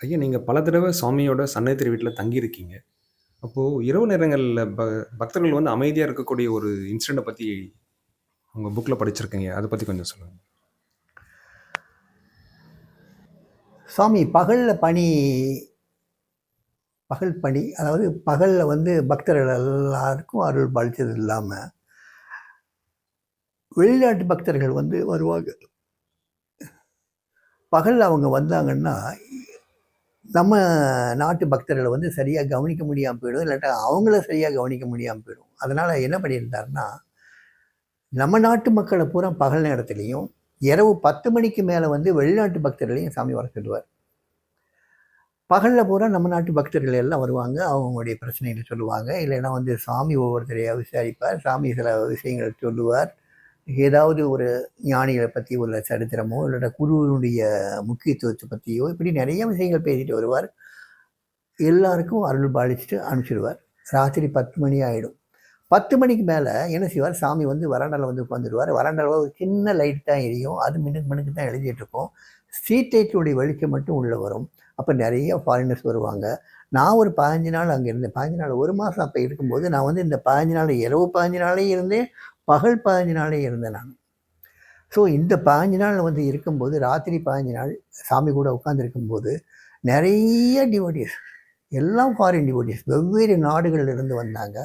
ஐயா, நீங்க பல தடவை சாமியோட சன்னதி வீட்ல தங்கியிருக்கீங்க. அப்போ இரவு நேரங்கள்ல ப பக்தர்கள் வந்து அமைதியா இருக்கக்கூடிய ஒரு இன்சிடென்ட்ட பத்தி உங்க புக்ல படிச்சிருக்கீங்க. அத பத்தி கொஞ்சம் சொல்லுங்க. சாமி பகல்ல பணி பகல் பணி அதாவது பகல்ல வந்து பக்தர்கள் எல்லாருக்கும் அருள் பாலிச்சது இல்லாம, வெளிநாட்டு பக்தர்கள் வந்து வருவாங்க. பகல்ல அவங்க வந்தாங்கன்னா, நம்ம நாட்டு பக்தர்களை வந்து சரியாக கவனிக்க முடியாமல் போயிடும். இல்லாட்டா அவங்கள சரியாக கவனிக்க முடியாமல் போயிடும். அதனால் என்ன பண்ணியிருந்தாருன்னா, நம்ம நாட்டு மக்களை பூரா பகல் நேரத்துலேயும் இரவு 10 மணிக்கு மேலே வந்து வெளிநாட்டு பக்தர்களையும் சாமி வர சொல்லுவார். பகலில் பூரா நம்ம நாட்டு பக்தர்கள் எல்லாம் வருவாங்க. அவங்களுடைய பிரச்சனைகளை சொல்லுவாங்க. இல்லைன்னா வந்து சாமி ஒவ்வொருத்தரையாக விசாரிப்பார். சாமி சில விஷயங்களை சொல்லுவார். ஏதாவது ஒரு ஞானிகளை பற்றி உள்ள சரித்திரமோ, இல்லாட்டா குருவினுடைய முக்கியத்துவத்தை பற்றியோ இப்படி நிறைய விஷயங்கள் பேசிட்டு வருவார். எல்லாருக்கும் அருள் பாலிச்சுட்டு அனுப்பிச்சிடுவார் ராத்திரி 10 மணி ஆகிடும் பத்து மணிக்கு மேலே என்ன செய்வார், சாமி வந்து வராண்டாவில் வந்து உட்காந்துருவார். வராண்டாவில் ஒரு சின்ன லைட் தான் எரியும். அது மின்னுக்கு மினுக்கு தான் எரிஞ்சிட்டு இருக்கும். ஸ்ட்ரீட் லைட்டுடைய வெளிச்சம் மட்டும் உள்ளே வரும். அப்போ நிறைய ஃபாரினர்ஸ் வருவாங்க. நான் ஒரு 15 நாள் அங்கே இருந்தேன். 15 நாள் ஒரு மாதம் அப்போ இருக்கும்போது, நான் வந்து இந்த 15 நாள் இரவு பதினஞ்சு நாளே இருந்தேன். பகல் பதினஞ்சு நாளே இருந்தேன் நான் ஸோ இந்த 15 நாள் வந்து இருக்கும்போது, ராத்திரி 15 நாள் சாமி கூட உட்காந்துருக்கும்போது நிறைய டிவோட்டிஸ் எல்லாம் ஃபாரின் டிவோட்டீஸ் வெவ்வேறு நாடுகளில் இருந்து வந்தாங்க.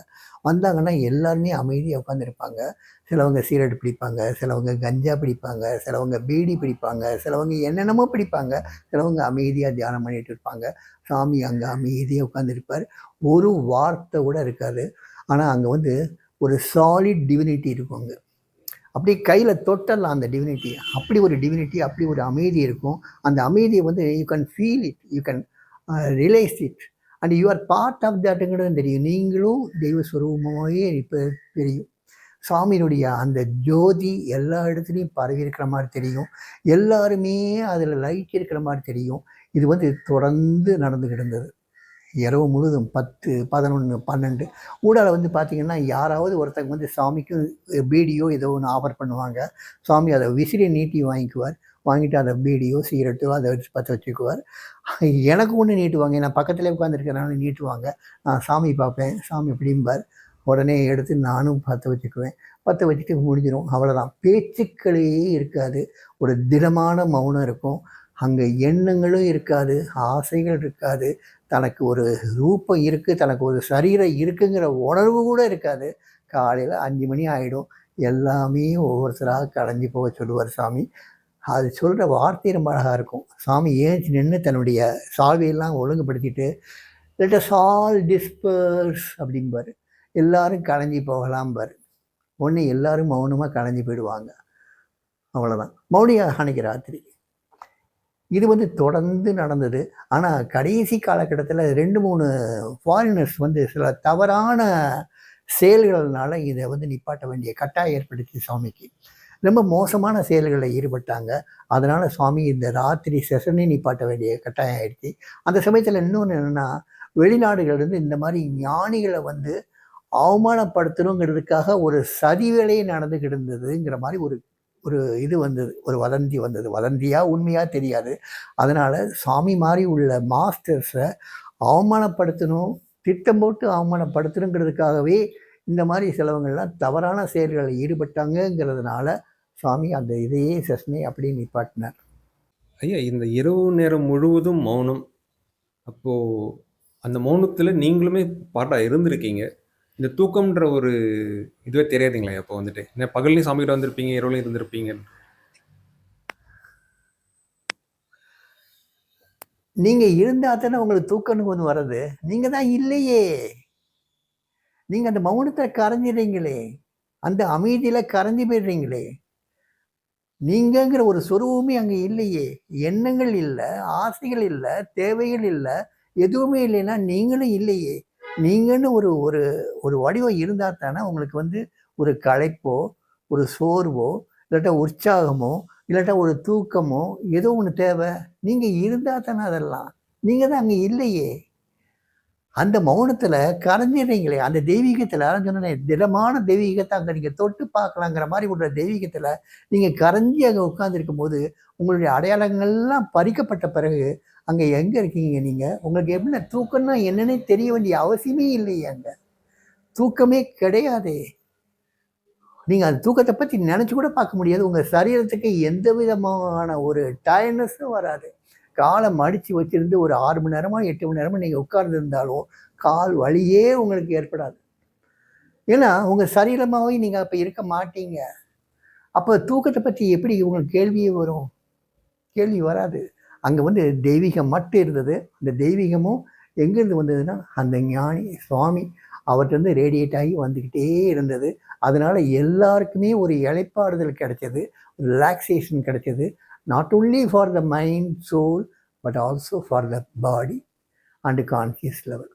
வந்தாங்கன்னா எல்லாருமே அமைதியாக உட்காந்துருப்பாங்க சிலவங்க சீரட் பிடிப்பாங்க, சிலவங்க கஞ்சா பிடிப்பாங்க, சிலவங்க பீடி பிடிப்பாங்க, சிலவங்க என்னென்னமோ பிடிப்பாங்க. சிலவங்க அமைதியாக தியானம் பண்ணிட்டு இருப்பாங்க. சாமி அங்கே அமைதியாக உட்காந்துருப்பார் ஒரு வார்த்தை கூட இருக்காது. ஆனால் அங்கே வந்து ஒரு சாலிட் டிவினிட்டி இருக்கும் அங்கே அப்படி கையில் தொட்டலாம் அந்த டிவினிட்டி அப்படி ஒரு டிவினிட்டி, அப்படி ஒரு அமைதி இருக்கும். அந்த அமைதியை வந்து you can feel it. You can uh realize it. And you are part of தட்டுங்கிறது தெரியும். நீங்களும் தெய்வ சொரூபமாவே தெரியும். சாமியினுடைய அந்த ஜோதி எல்லா இடத்துலையும் பரவி இருக்கிற மாதிரி தெரியும். எல்லாருமே அதில் லைட் இருக்கிற மாதிரி தெரியும். இது வந்து தொடர்ந்து நடந்து இருந்தது. இரவு முழுதும் 10, 11, 12 ஊடால வந்து பார்த்தீங்கன்னா, யாராவது ஒருத்தங்க வந்து சாமிக்கும் பீடியோ ஏதோ ஒன்று ஆஃபர் பண்ணுவாங்க. சாமி அதை விசிறி நீட்டி வாங்கிக்குவார். வாங்கிட்டு அதை பீடியோ, சிகரெட்டோ அதை வச்சு பற்ற வச்சுக்குவார். எனக்கு ஒன்று நீட்டுவாங்க. நான் பக்கத்துலேயே உட்காந்துருக்கிறனால நீட்டுவாங்க. நான் சாமி பார்ப்பேன். சாமி அப்படிம்பார் உடனே எடுத்து நானும் பற்ற வச்சுக்குவேன். பற்ற வச்சுட்டு முடிஞ்சிடும் அவ்வளோதான். பேச்சுக்களே இருக்காது. ஒரு திடமான மௌனம் இருக்கும். அங்கே எண்ணங்களும் இருக்காது. ஆசைகள் இருக்காது. தனக்கு ஒரு ரூபம் இருக்குது தனக்கு ஒரு சரீரம் இருக்குங்கிற உணர்வு கூட இருக்காது. காலையில் அஞ்சு மணி ஆகிடும் எல்லாமே ஒவ்வொருத்தராக கடைஞ்சி போக சொல்லுவார் சாமி. அது சொல்கிற வார்த்தை ரொம்ப அழகாக இருக்கும். சாமி ஏந்திச்சு நின்று தன்னுடைய சால்வையெல்லாம் ஒழுங்குபடுத்திட்டு, லெட் அஸ் ஆல் டிஸ்பர்ஸ் அப்படிம்பாரு. எல்லாரும் கலைஞ்சு போகலாம்பார் ஒன்று எல்லாரும் மௌனமாக கலைஞ்சு போயிடுவாங்க. அவ்வளோதான். மௌனியாக அன்னைக்கு ராத்திரி. இது வந்து தொடர்ந்து நடந்தது. ஆனால் கடைசி காலகட்டத்தில் ரெண்டு மூணு ஃபாரினர்ஸ் வந்து சில தவறான செயல்கள்னால இதை வந்து நிப்பாட்ட வேண்டிய கட்டாயம் ஏற்படுத்தி சுவாமிக்கு ரொம்ப மோசமான செயல்களில் ஈடுபட்டாங்க. அதனால் சுவாமி இந்த ராத்திரி செஷனே நிப்பாட்ட வேண்டிய கட்டாயம் ஆயிடுச்சு. அந்த சமயத்தில் இன்னொன்று என்னென்னா வெளிநாடுகளிலிருந்து இந்த மாதிரி ஞானிகளை வந்து அவமானப்படுத்தணுங்கிறதுக்காக ஒரு சதி வேலையே நடந்துகிட்டு இருந்ததுங்கிற மாதிரி ஒரு ஒரு இது வந்தது. ஒரு வதந்தி வந்தது. வதந்தியா, உண்மையா தெரியாது. அதனால சாமி மாதிரி உள்ள மாஸ்டர்ஸை அவமானப்படுத்தணும், திட்டம் போட்டு அவமானப்படுத்தணுங்கிறதுக்காகவே இந்த மாதிரி சிலவங்கள்லாம் தவறான செயல்களில் ஈடுபட்டாங்கங்கிறதுனால, சாமி அந்த இதையே செஷனே அப்படியே நிப்பாட்டினார். ஐயா, இந்த இரவு நேரம் முழுவதும் மௌனம். அப்போது அந்த மௌனத்தில் நீங்களுமே பாட்டாக இருந்திருக்கீங்க. இந்த தூக்கம்ன்ற ஒரு இதுவே தெரியாதுங்களா அப்போ வந்துட்டு? ஏன்னா பகல்லையும் சாமி வந்திருப்பீங்க, இரவுலையும் இருந்திருப்பீங்க. நீங்க இருந்தா தானே உங்களுக்கு தூக்கம்னு ஒன்று வர்றது. நீங்க தான் இல்லையே! நீங்க அந்த மௌனத்தில் கரைஞ்சிடுறீங்களே! அந்த அமைதியில கரைஞ்சி போயிடுறீங்களே! நீங்கிற ஒரு சொரூபமே அங்கே இல்லையே! எண்ணங்கள் இல்லை ஆசைகள் இல்லை தேவைகள் இல்லை எதுவுமே இல்லைன்னா நீங்களும் இல்லையே! நீங்கன்னு ஒரு ஒரு ஒரு வடிவம் இருந்தால் தானே உங்களுக்கு வந்து ஒரு களைப்போ, ஒரு சோர்வோ, இல்லாட்டா உற்சாகமோ, இல்லாட்டா ஒரு தூக்கமோ ஏதோ ஒண்ணு தேவை. நீங்க இருந்தா தானே அதெல்லாம். நீங்க தான் அங்க இல்லையே! அந்த மௌனத்தில் கரைஞ்சிடுறீங்களே அந்த தெய்வீகத்தில் சொன்னேனே திடமான தெய்வீகத்தை அங்கே நீங்கள் தொட்டு பார்க்கலாங்கிற மாதிரி உள்ள தெய்வீகத்தில் நீங்கள் கரைஞ்சி அங்கே உட்காந்துருக்கும் போது உங்களுடைய அடையாளங்கள்லாம் பறிக்கப்பட்ட பிறகு அங்கே எங்கே இருக்கீங்க நீங்கள் உங்களுக்கு எப்படின்னா தூக்கம்னா என்னன்னே தெரிய வேண்டிய அவசியமே இல்லையே அங்கே. தூக்கமே கிடையாதே. நீங்கள் அந்த தூக்கத்தை பற்றி நினச்சி கூட பார்க்க முடியாது. உங்கள் சரீரத்துக்கு எந்த விதமான ஒரு டயர்னஸும் வராது. காலை மடித்து வச்சிருந்து ஒரு ஆறு மணி நேரமோ எட்டு மணி நேரமோ நீங்கள் உட்கார்ந்துருந்தாலும் கால் வலியே உங்களுக்கு ஏற்படாது. ஏன்னா உங்கள் சரீரமாகவே நீங்கள் அப்போ இருக்க மாட்டீங்க. அப்போ தூக்கத்தை பற்றி எப்படி உங்களுக்கு கேள்வியே வரும்? கேள்வி வராது. அங்கே வந்து தெய்வீகம் மட்டும் இருந்தது. அந்த தெய்வீகமும் எங்கேருந்து வந்ததுன்னா அந்த ஞானி சுவாமி அவர்கிட்ட ரேடியேட் ஆகி வந்துக்கிட்டே இருந்தது. அதனால் எல்லாருக்குமே ஒரு இழைப்பாடுதல் கிடைச்சது ரிலாக்ஸேஷன் கிடைச்சது. Not only for the mind soul but also for the body and conscious level